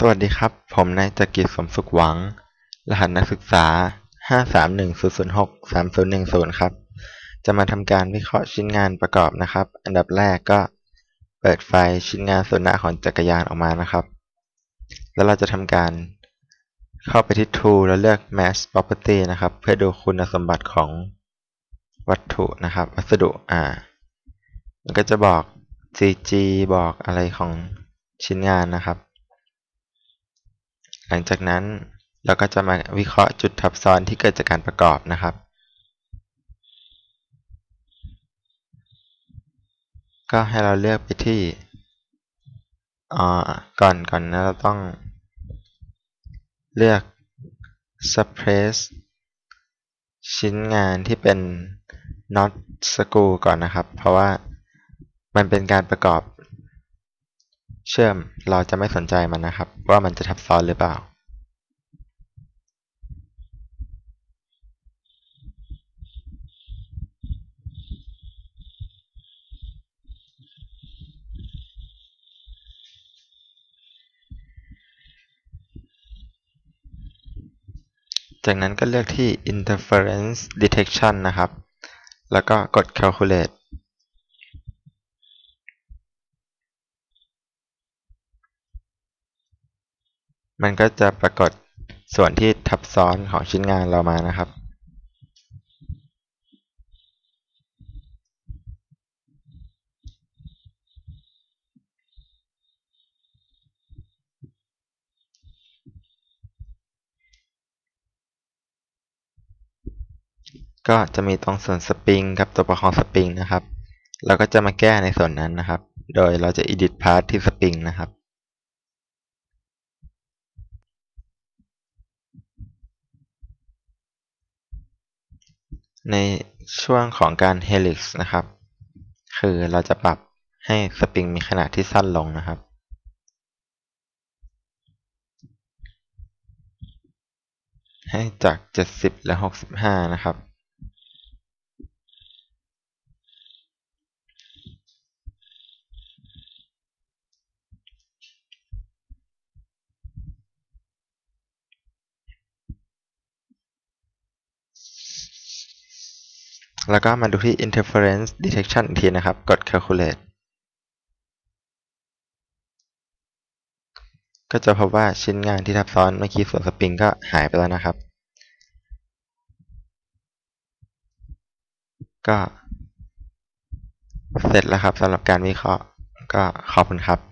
สวัสดีครับ ผมนายจักริดสมสุขหวัง รหัสนักศึกษา 531006310 ครับ จะมาทำการวิเคราะห์ชิ้นงานประกอบนะครับ อันดับแรกก็เปิดไฟชิ้นงานส่วนหน้าของจักรยานออกมานะครับ แล้วเราจะทำการเข้าไปที่ Tool แล้วเลือก Match Property นะครับ เพื่อดูคุณสมบัติของวัตถุนะครับ วัสดุอ่า มันก็จะบอก CG บอกอะไรของชิ้นงานนะครับ หลังจากนั้นเราก็จะมาวิเคราะห์จุดทับซ้อนที่เกิดจากการประกอบนะครับ ก็ให้เราเลือกไปที่อ่าก่อนก่อนนะเราต้องเลือก suppress ชิ้นงานที่เป็น not screw ก่อนนะครับ เพราะว่ามันเป็นการประกอบ เชื่อมเราจะไม่สนใจมันนะครับ ว่ามันจะทับซ้อนหรือเปล่า จากนั้นก็เลือกที่ interference detection นะครับ แล้วก็กด calculate มันก็จะปรากฏส่วนที่ทับซ้อนของชิ้นงานเรามานะครับ ก็จะมีตรงส่วนสปริงกับตัวประคองสปริงนะครับ เราก็จะมาแก้ในส่วนนั้นนะครับ โดยเราจะ edit path ที่สปริงนะครับ ในช่วงของการ helix นะครับ คือเราจะปรับให้สปริงมีขนาดที่สั้นลงนะครับ ให้จาก 70 และ 65 นะครับ แล้วก็มาดูที่ interference detection อีกทีนะครับ กด calculate ก็จะพบว่าชิ้นงานที่ทับซ้อนเมื่อกี้ส่วนสปริงก็หายไปแล้วนะครับ ก็เสร็จแล้วครับสำหรับการวิเคราะห์ก็ขอบคุณครับ